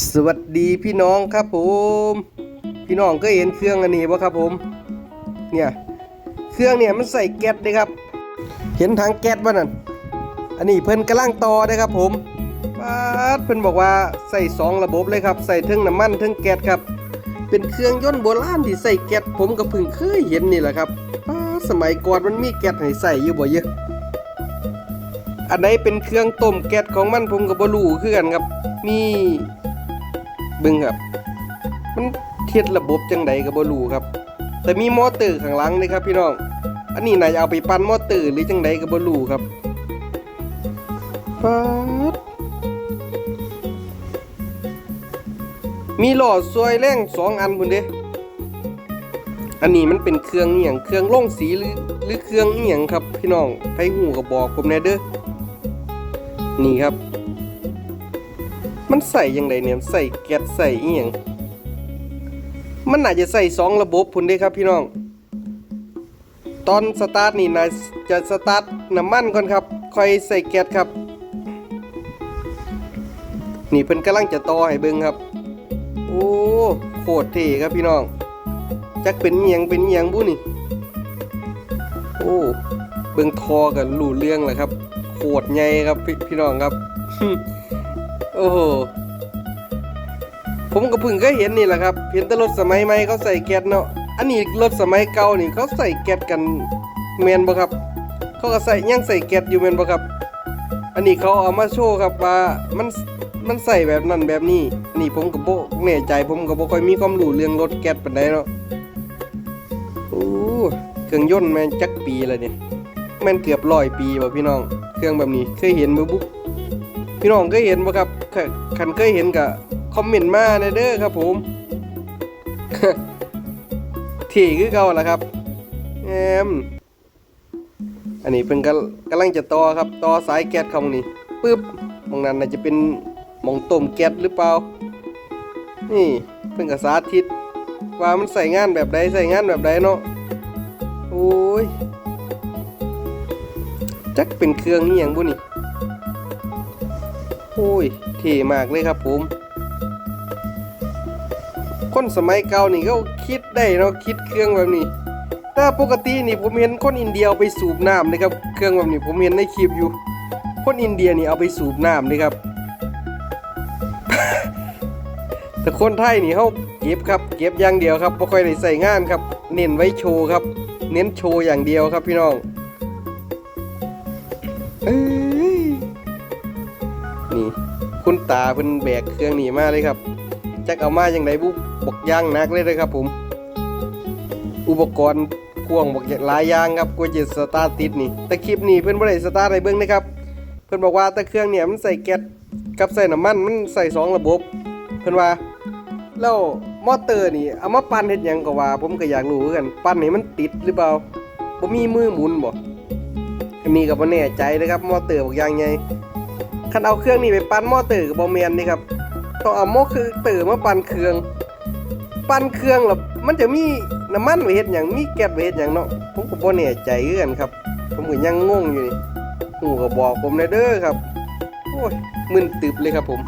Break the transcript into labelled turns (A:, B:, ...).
A: สวัสดีพี่น้องครับผม พี่น้องก็เห็นเครื่องอันนี้ป่ะครับผม เนี่ย เครื่องเนี่ยมันใส่แก๊สเลยครับ เห็นถังแก๊สป่ะนั่น อันนี้เพิ่นกำลังต่อเลยครับผมปาดเพิ่นบอกว่าใส่สองระบบเลยครับ ใส่ทั้งน้ำมันทั้งแก๊สครับ เป็นเครื่องยนต์โบราณที่ใส่แก๊สผมก็เพิ่งเคยเห็นนี่แหละครับสมัยก่อนมันมีแก๊สให้ใส่อยู่บ่เยอะ อันไหนเป็นเครื่องต้มแก๊สของมันผมก็บ่รู้คือกันครับ มี เบิ่งครับ มันเทียดระบบจังใดก็บ่รู้ครับ แต่มีมอเตอร์ข้างหลังนี่ครับ พี่น้อง อันนี้น่าจะเอาไปปั่นมอเตอร์หรือจังใดก็บ่รู้ครับป๊าดมีหลอดซวยแรงสองอันพุ่นเด้อันนี้มันเป็นเครื่องอหย่างเครื่องล่งสีหรือหรือเครื่องอหย่างครับ พี่น้องไผหูก็บอกผมแน่เด้อนี่ครับ มันใส่ยังไงเนี่ยใส่แก๊สใส่อีหยังมันน่าจะใส่สองระบบพุ่นเด้ครับพี่น้อง ตอนสตาร์ทนี่นายจะสตาร์ทน้ำมันก่อนครับ ค่อยใส่แก๊สครับ นี่เพิ่นกำลังจะต่อให้เบิ่งครับ โอ้โคตรเท่ครับพี่น้อง จักเป็นเอียงเป็นเอียงบุนี่ โอ้เบิ่งทอกันรู้เรื่องแหละครับโคตรใหญ่ครับพี่พี่น้องครับ โอ้โหผมก็เพิ่งเคยเห็นนี่แหละครับเห็นแต่รถสมัยใหม่เขาใส่แก๊สเนาะอันนี้รถสมัยเก่านี่เขาใส่แก๊สกันแมนบ่ครับ เขาก็ใส่ยังใส่แก๊สอยู่แมนบ่ครับ อันนี้เขาเอามาโชว์ครับว่ามันมันใส่แบบนั้นแบบนี้นี่ผมก็บ่แน่ใจผมก็บ่ค่อยมีความรู้เรื่องรถแก๊สปานใดเนาะโอ้เครื่องยนต์แมนจักปีแล้วเนี่ยแม่นเกือบร้อยปีบ่พี่น้อง เครื่องแบบนี้เคยเห็นบ่บุ๊ พี่น้องเคยเห็นบ่ครับคันเคยเห็นก็คอมเมนต์มาในเด้อครับผมที่คือเก่าล่ะครับแอมอันนี้เพิ่นก็กำลังจะต่อครับต่อสายแก๊สเข้ามานี่ปึ๊บตรงนั้นน่าจะเป็นมองต้มแก๊สหรือเปล่า นี่เพิ่นก็สาธิต ว่ามันใส่งานแบบใดใส่งานแบบใดเนาะโอ้ยจักเป็นเครื่องนี่อย่างบุนี่ อ้ยเท่มากเลยครับผม คนสมัยเก่านี่เขาคิดได้เนาะคิดเครื่องแบบนี้แต่ปกตินี่ผมเห็นคนอินเดียเอาไปสูบน้ำนะครับเครื่องแบบนี้ผมเห็นในคลิปอยู่ คนอินเดียนี่เอาไปสูบน้ำนะครับ แต่คนไทยนี่เขาเก็บครับ เก็บอย่างเดียวครับไม่ค่อยได้ใส่งานครับ เน้นไว้โชว์ครับ เน้นโชว์อย่างเดียวครับพี่น้องเอ ตาเพิ่นแบกเครื่องนี้มาเลยครับจักเอามาอย่างไรบุบอกย่างนักเลยนะครับผม อุปกรณ์พ่วงบอกหลายอย่างครับกว่าจะสตาร์ทติดนี่แต่คลิปนี้เพิ่นบ่ได้สตาร์ทให้เบิ่งนะครับ เพิ่นบอกว่าแต่เครื่องเนี่ยมันใส่แก๊สกับใส่น้ำมันมันใส่สองระบบ เพิ่นว่าแล้วมอเตอร์นี่เอามาปั่นเฮ็ดหยังก็ว่า ผมก็อยากรู้คือกันปั่นให้มันติดหรือเปล่าบ่มีมือหมุนบ่อันนี้ก็บ่แน่ใจนะครับมอเตอร์บอกอย่างใหญ่ คันเอาเครื่องนี้ไปปั้นหม้อเตอกับบอเมียนนี่ครับต้องเอาหม้อคือเตอร์มาปั้นเครื่อง ปั้นเครื่องแล้วมันจะมีน้ำมันไว้เฮ็ดหยังมีแก๊สไว้เฮ็ดหยังเนาะผมก็บ่แน่ใจคือกันครับ ผมก็ยังงงอยู่นี่หูก็บอกผมเลยเด้อครับ โอ้ยมึนตึบเลยครับผม